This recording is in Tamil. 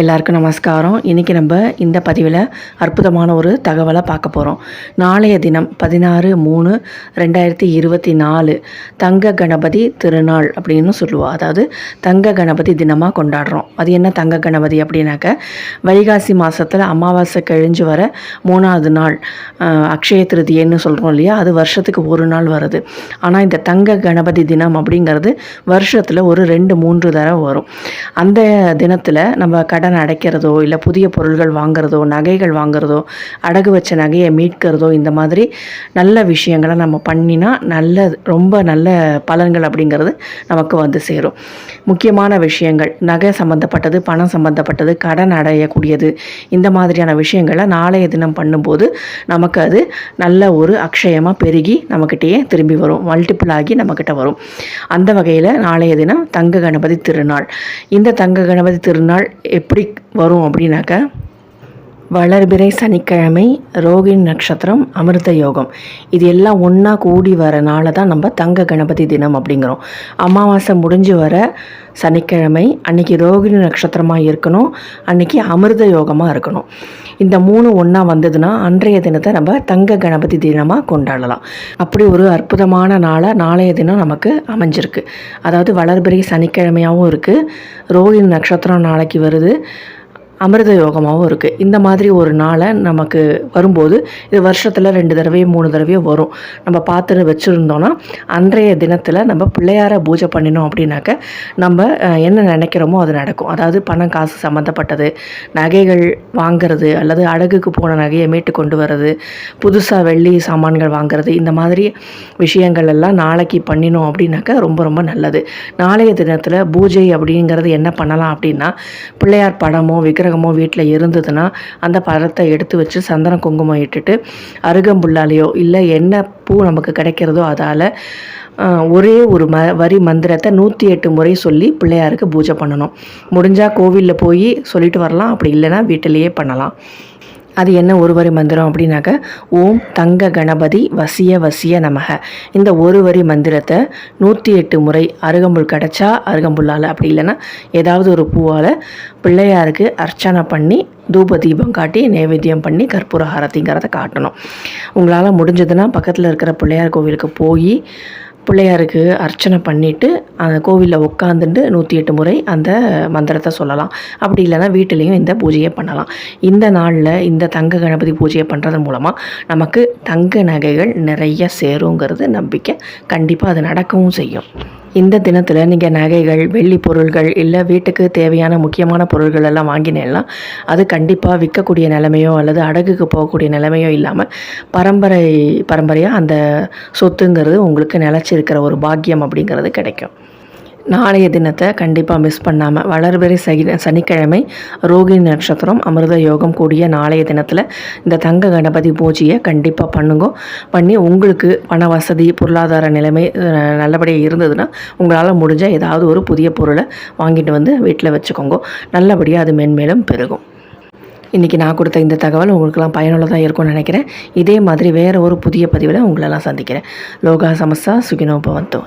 எல்லாருக்கும் நமஸ்காரம். இன்றைக்கி நம்ம இந்த பதிவில் அற்புதமான ஒரு தகவலை பார்க்க போகிறோம் நாளைய தினம் பதினாறு மூணு ரெண்டாயிரத்தி இருபத்தி நாலு தங்க கணபதி திருநாள் அப்படின்னு சொல்லுவோம் அதாவது தங்க கணபதி தினமாக கொண்டாடுறோம். அது என்ன தங்க கணபதி அப்படின்னாக்க வைகாசி மாதத்தில் அமாவாசை கழிஞ்சு வர மூணாவது நாள் அக்ஷய திருதியன்னு சொல்கிறோம் இல்லையா? அது வருஷத்துக்கு ஒரு நாள் வருது. ஆனால் இந்த தங்க கணபதி தினம் அப்படிங்கிறது வருஷத்தில் ஒரு ரெண்டு மூன்று தடவை வரும். அந்த தினத்தில் நம்ம கடன் அடைக்கிறதோ இல்லை புதிய பொருள்கள் வாங்குறதோ நகைகள் வாங்குறதோ அடகு வச்ச நகையை மீட்கிறதோ இந்த மாதிரி நல்ல விஷயங்களை நம்ம பண்ணினா நல்ல ரொம்ப நல்ல பலன்கள் அப்படிங்கிறது நமக்கு வந்து சேரும். முக்கியமான விஷயங்கள் நகை சம்மந்தப்பட்டது பணம் சம்மந்தப்பட்டது கடன் அடையக்கூடியது இந்த மாதிரியான விஷயங்களை நாளைய தினம் பண்ணும்போது நமக்கு அது நல்ல ஒரு அக்ஷயமாக பெருகி நம்மக்கிட்டேயே திரும்பி வரும் மல்டிபிள் ஆகி நம்மக்கிட்ட வரும். அந்த வகையில் நாளைய தினம் தங்க கணபதி திருநாள். இந்த தங்க கணபதி திருநாள் எப்படி வரும் அப்படின்னாக்க வளர்பிறை சனிக்கிழமை ரோகிணி நட்சத்திரம் அமிர்த யோகம். இது எல்லாம் ஒன்றா கூடி வர நாளை தான் நம்ம தங்க கணபதி தினம் அப்படிங்கிறோம். அமாவாசை முடிஞ்சு வர சனிக்கிழமை அன்னைக்கு ரோகிணி நட்சத்திரமாக இருக்கணும் அன்னைக்கு அமிர்த யோகமாக இருக்கணும். இந்த மூணு ஒன்றா வந்ததுன்னா அன்றைய தினத்தை நம்ம தங்க கணபதி தினமாக கொண்டாடலாம். அப்படி ஒரு அற்புதமான நாளை நாளைய தினம் நமக்கு அமைஞ்சிருக்கு. அதாவது வளர்பிறை சனிக்கிழமையாகவும் இருக்குது ரோகிணி நட்சத்திரம் நாளைக்கு வருது. அமிர்த யோகமாகவும் இருக்குது இந்த மாதிரி ஒரு நாளை நமக்கு வரும்போது இது வருஷத்தில் ரெண்டு தடவையோ மூணு தடவையோ வரும். நம்ம பார்த்து வச்சுருந்தோன்னா அன்றைய தினத்தில் நம்ம பிள்ளையார பூஜை பண்ணினோம் அப்படின்னாக்க நம்ம என்ன நினைக்கிறோமோ அது நடக்கும். அதாவது பணம் காசு சம்மந்தப்பட்டது நகைகள் வாங்குறது அல்லது அடகுக்கு போன நகையை மீட்டு கொண்டு வர்றது புதுசாக வெள்ளி சாமான்கள் வாங்குறது இந்த மாதிரி விஷயங்கள் எல்லாம் நாளைக்கு பண்ணினோம் அப்படின்னாக்க ரொம்ப ரொம்ப நல்லது. நாளைய தினத்தில் பூஜை அப்படிங்கிறது என்ன பண்ணலாம் அப்படின்னா பிள்ளையார் படமோ விக்கிரகமோ வீட்டில் இருந்ததுன்னா அந்த படத்தை எடுத்து வச்சு சந்தன குங்குமம் இட்டுட்டு அருகம்புல்லாலேயோ இல்லை என்ன பூ நமக்கு கிடைக்கிறதோ அதால் ஒரே ஒரு ம வரி மந்திரத்தை நூற்றி எட்டு முறை சொல்லி பிள்ளையாருக்கு பூஜை பண்ணணும். முடிஞ்சால் கோவிலில் போய் சொல்லிட்டு வரலாம். அப்படி இல்லைன்னா வீட்டிலேயே பண்ணலாம். அது என்ன ஒரு வரி மந்திரம் அப்படின்னாக்க ஓம் தங்க கணபதி வசிய வசிய நமக. இந்த ஒரு வரி மந்திரத்தை நூற்றி எட்டு முறை அருகம்புல் கிடச்சா அருகம்புல்லால். அப்படி இல்லைன்னா ஏதாவது ஒரு பூவால் பிள்ளையாருக்கு அர்ச்சனை பண்ணி தூப தீபம் காட்டி நைவேத்தியம் பண்ணி கற்பூர ஹாரத்திங்கிறத காட்டணும். உங்களால் முடிஞ்சதுன்னா பக்கத்தில் இருக்கிற பிள்ளையார் கோவிலுக்கு போய் பிள்ளையாருக்கு அர்ச்சனை பண்ணிவிட்டு அந்த கோவிலில் உட்காந்துட்டு நூற்றி எட்டு முறை அந்த மந்திரத்தை சொல்லலாம். அப்படி இல்லைன்னா வீட்டிலையும் இந்த பூஜையை பண்ணலாம். இந்த நாளில் இந்த தங்க கணபதி பூஜையை பண்ணுறது மூலமாக நமக்கு தங்க நகைகள் நிறைய சேருங்கிறது நம்பிக்கை. கண்டிப்பாக அது நடக்கவும் செய்யும். இந்த தினத்தில் நீங்கள் நகைகள் வெள்ளி பொருள்கள் இல்லை வீட்டுக்கு தேவையான முக்கியமான பொருள்கள் எல்லாம் வாங்கினேன்னா அது கண்டிப்பாக விற்கக்கூடிய நிலைமையோ அல்லது அடகுக்கு போகக்கூடிய நிலைமையோ இல்லாமல் பரம்பரை பரம்பரையாக அந்த சொத்துங்கிறது உங்களுக்கு நிலச்சிருக்கிற ஒரு பாக்கியம் அப்படிங்கிறது கிடைக்கும். நாளைய தினத்தை கண்டிப்பாக மிஸ் பண்ணாமல் வளர்பெறி சகி சனிக்கிழமை ரோகிணி நட்சத்திரம் அமிர்த யோகம் கூடிய நாளைய தினத்தில் இந்த தங்க கணபதி பூஜையை கண்டிப்பாக பண்ணுங்க. பண்ணி உங்களுக்கு பண வசதி பொருளாதார நிலைமை நல்லபடியாக இருந்ததுன்னா உங்களால் முடிஞ்ச ஏதாவது ஒரு புதிய பொருளை வாங்கிட்டு வந்து வீட்டில் வச்சுக்கோங்க. நல்லபடியாக அது மென்மேலும் பெருகும். இன்றைக்கி நான் கொடுத்த இந்த தகவல் உங்களுக்கெல்லாம் பயனுள்ளதாக இருக்கும்னு நினைக்கிறேன். இதே மாதிரி வேறு ஒரு புதிய பதிவில் உங்களெல்லாம் சந்திக்கிறேன். லோகா சமஸ்தா சுகினோ பவந்தோ